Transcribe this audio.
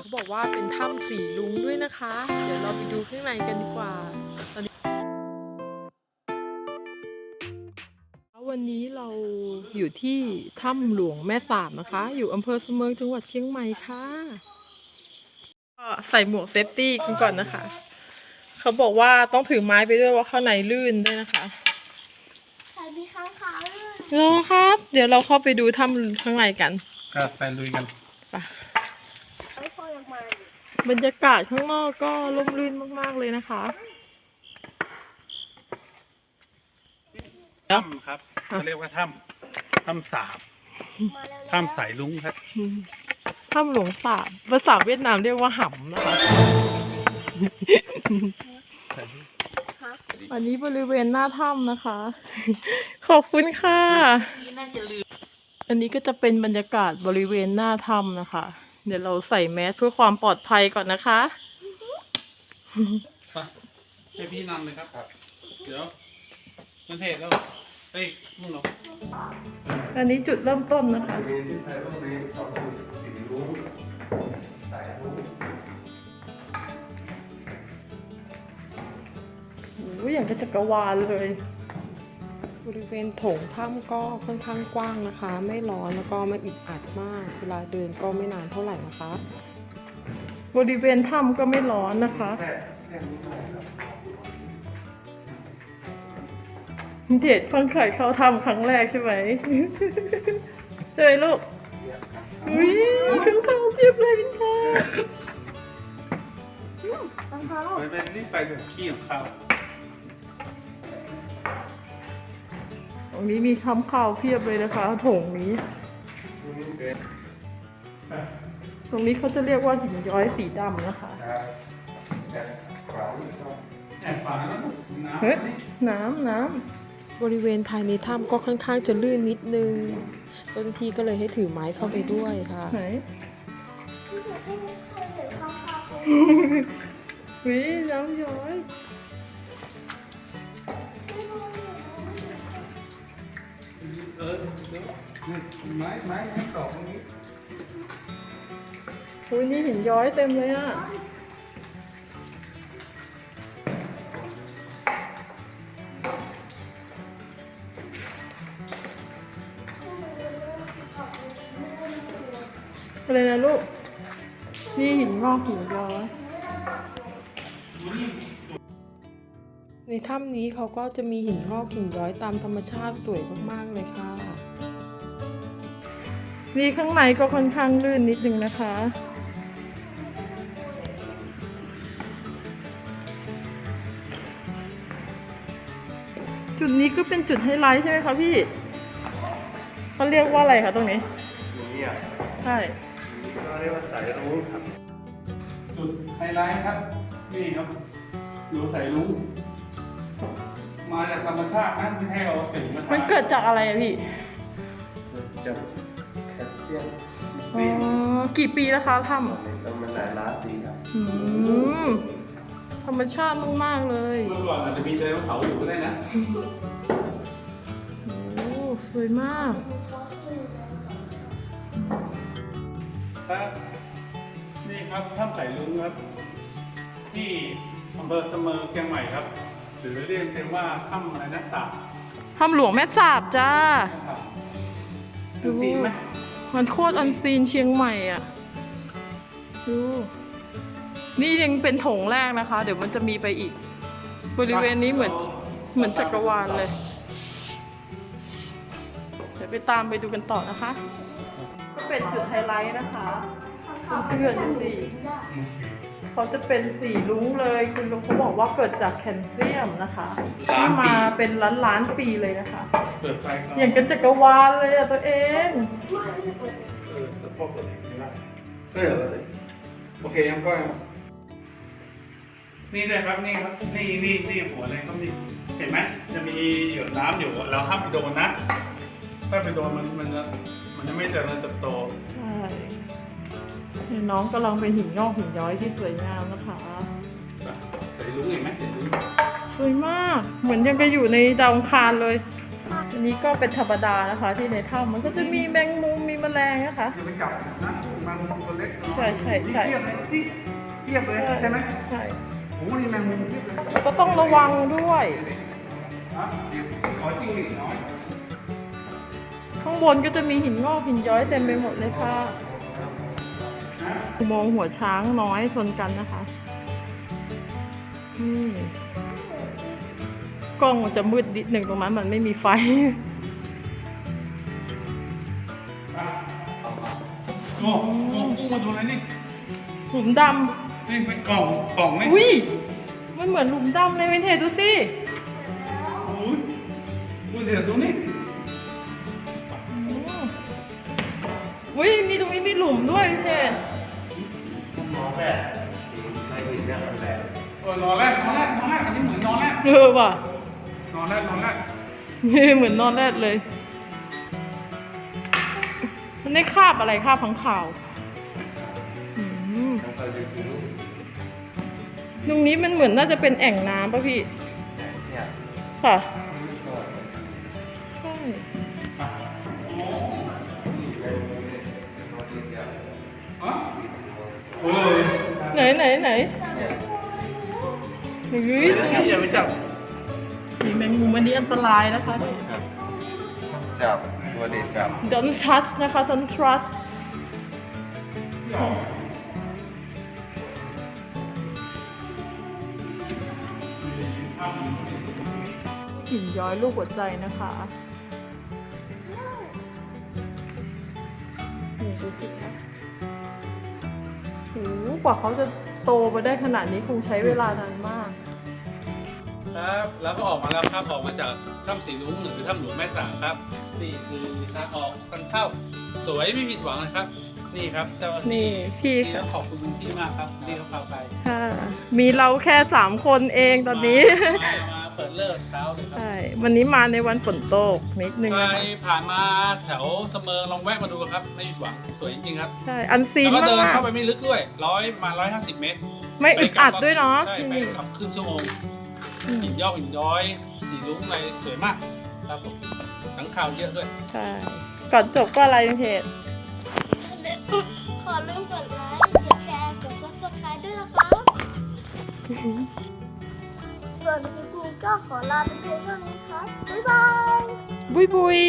เขาบอกว่าเป็นถ้ำสีลุงด้วยนะคะ เดี๋ยวเราไปดูข้างในกันดีกว่าตอนนี้วันนี้เราอยู่ที่ถ้ำหลวงแม่สามนะคะ อยู่อำเภอเสมิงจังหวัดเชียงใหม่ค่ะก็ใส่หมวกเซฟตี้กันก่อนนะคะ เขาบอกว่าต้องถือไม้ไปด้วยว่าข้างในลื่นด้วยนะคะใส่มีข้างขาวด้วยรอครับ เดี๋ยวเราเข้าไปดูถ้ำข้างในกันครับไปลุยกันไป ไอ้พ่อยังมาอยู่บรรยากาศข้างนอกก็ร่มรื่นมากๆเลยนะคะถ้ำครับเขาเรียกว่าถ้ำถ้ำสาบมาแล้วถ้ำสายลุงครับอืมถ้ำหลวงสาบภาษาเวียดนามเรียกว่าหำนะคะอันนี้บริเวณหน้าถ้ำนะคะ ขอบคุณค่ะ อันนี้ก็จะเป็นบรรยากาศบริเวณหน้าถ้ำนะคะ เดี๋ยวเราใส่แมสเพื่อความปลอดภัยก่อนนะคะให้พี่นำเลยครับ เดี๋ยวมันเทศแล้วเฮ้ยมึงเหรออันนี้จุดเริ่มต้นนะคะ โอ้ยอย่างกับจักรวาลเลย บริเวณโถงถ้ำก็ค่อนข้างกว้างนะคะ ไม่ร้อนแล้วก็ไม่อึดอัดมาก เวลาเดินก็ไม่นานเท่าไหร่นะคะ บริเวณถ้ำก็ไม่ร้อนนะคะเดชเพิ่งเคยเข้าถ้ำครั้งแรกใช่ไหมใช่ไหมลูกอุ้ยขึ้นเขาเพียบเลยพินเทอรองเท้าไปไปนี่ไปแบบขี้ของเขา งนี้มีคำข่าวเพียบเลยนะคะโถงนี้ ตรงนี้เขาจะเรียกว่าหินย้อยสีดำนะคะแอบฝาแล้วน้เฮ้ยน้ำน้ำบริเวณภายในถ้ำก็ค่อนข้างจะลื่นนิดนึงเจ้าหน้าที่ก็เลยให้ถือไม้เข้าไปด้วยค่ะไหนที่เด็กที่ไม่เคยเห็นข้างขาวเลยวิน้ำย้อย ไม้ไม้ไม้ตอกตรงนี้อุ้ยนี่หินย้อยเต็มเลยอะอะไรนะลูก นี่หินงอกหินย้อย ในถ้ำนี้เขาก็จะมีหินงอกหินย้อยตามธรรมชาติสวยมากๆเลยค่ะ นี่ข้างในก็ค่อนข้างลื่นนิดนึงนะคะจุดนี้ก็เป็นจุดไฮไลท์ใช่ไหมคะพี่เขาเรียกว่าอะไรคะตรงนี้นี่อะใช่เราเรียกว่าสายรุ้งครับ จุดไฮไลท์ครับ นี่ครับดูสายรุ้ง มาจากธรรมชาตินะไม่ให้เราสีมาทามันเกิดจากอะไรอะพี่จากแคลเซียมอ๋อกี่ปีแล้วคะทแล้วมันหลายล้านปีครับำอืมธรรมชาติมาก ๆ เลยเมื่อก่อนอาจจะมีไดโนเสาร์อยู่ก็ได้นะโอ้สวยมาก ครับนี่ครับถ้ำสายลุงครับ ที่อำเภอเสมิงเชียงใหม่ครับ หรือเรียกกันว่าถ้ำอะไรนะสาบถ้ำหลวงแม่สาบจ้าครับดูสีไหมมันโคตรอันซีนเชียงใหม่อะ ดู นี่ยังเป็นโถงแรกนะคะ เดี๋ยวมันจะมีไปอีก บริเวณนี้เหมือนเหมือนจักรวาลเลย เดี๋ยวไปตามไปดูกันต่อนะคะ ก็เป็นจุดไฮไลท์นะคะเพื่อนๆดูสิเขาจะเป็นสีรุ้งเลย คุณลุงเขาบอกว่าเกิดจากแคลเซียมนะคะที่มาเป็นล้านล้านๆปีเลยนะคะ เปิดไฟก่อนอย่างกันจักรวาลเลยอะตัวเอง เออแต่พอเปิดไม่ได้เออเลยโอเคยังก็นี่เลยครับนี่ครับนี่นี่นี่หัวอะไรก็มีเห็นไหมจะมีหยดน้ำอยู่เราห้ามไปโดนนะ ถ้าไปโดนมันมันจะมันจะไม่เจริญเติบโต ใช่เนี่ยน้องกำลังเป็นหินงอกหินย้อยที่สวยงามนะคะใส่ลุงเห็นไหมใส่ลุงสวยมาก เหมือนยังไปอยู่ในดาวอังคารเลย อันนี้ก็เป็นธรรมดานะคะ ที่ในถ้ำมันก็จะมีแมงมุมมีแมลงนะคะอย่าไปจับนะแมงมุมตัวเล็กตัวน้อยใช่ใช่ใช่ เทียบเลยที่เทียบเลยใช่ไหมใช่โอ้โหนี่แมงมุมเทียบเลยแล้วก็ต้องระวังด้วยฮะขอจริงหลีน้อย ข้างบนก็จะมีหินงอกหินย้อยเต็มไปหมดเลยค่ะ อุโมงค์หัวช้างน้อยชนกันนะคะนี่กล้องจะมืดนิดหนึ่งตรงนั้นมันไม่มีไฟ โอ้โหกุ้งมาดูอะไรนี่หลุมดนี่เป็นกล่องกล่องนี่ำอุ้ยมันเหมือนหลุมดำเลยเวนเทดูสิ โอ้ยดูเดี๋ยวดูนี่อุ้ยมีตรงนี้มีหลุมด้วยเวนเท เออนอนแรกนอนแรกนอนแรกอันนี้เหมือนนอนแรกเออว่ะนอนแรกนอนแรกเหมือนนอนแรดเลย มันได้คาบอะไรคาบพังข่าวอืมตรงนี้มันเหมือนน่าจะเป็นแอ่งน้ำป่ะพี่ เนี่ย ค่ะ ไหนไหนไหนเนี่ยเฮ้ยอย่าไปจับมีแมงมุมอันนี้อันตรายนะคะเนี่ยครับจับตัวเด็กจับ don't touch นะคะ don't trust หินย้อยลูกหัวใจนะคะ กว่าเขาจะโตไปได้ขนาดนี้คงใช้เวลานานมาก ครับแล้วก็ออกมาแล้วครับออกมาจากถ้ำสีลุ้งหรือถ้ำหลวงแม่สาครับ นี่คือทางออกทางเข้าสวยไม่ผิดหวังนะครับ นี่ครับเจ้าหน้าที่นี่พี่ที่ค่ะต้องขอบคุณคุณพี่มากครับที่เขาพาไปค่ะมีเราแค่สามคนเองตอนนี้ มามา เปิดเลิกเช้าเลยครับ ใช่วันนี้มาในวันฝนตกนิดนึงใครนะคะผ่านมาแถวเสมอลองแวะมาดูครับ ไม่ผิดหวังสวยจริงๆครับ ใช่ อันซีนแล้วก็เดินมากเข้าไปไม่ลึกด้วยร้อยมาร้อยห้าสิบเมตรๆไม่อึดอัดด้วยเนาะใช่ไปนี่กลับครึ่งชั่วโมง อืมหินย่อหินย้อยสีลุ้งอะไรสวยมากครับผมทั้งข่าวเยอะด้วย ใช่ ก่อนจบก็อะไรเพจขอลืมกดไลค์ กดแชร์ กด subscribe ด้วยนะคะ ส่วนคลิปนี้ก็ขอลาไปเพียงเท่านี้ครับบ๊ายบาย บุยบุย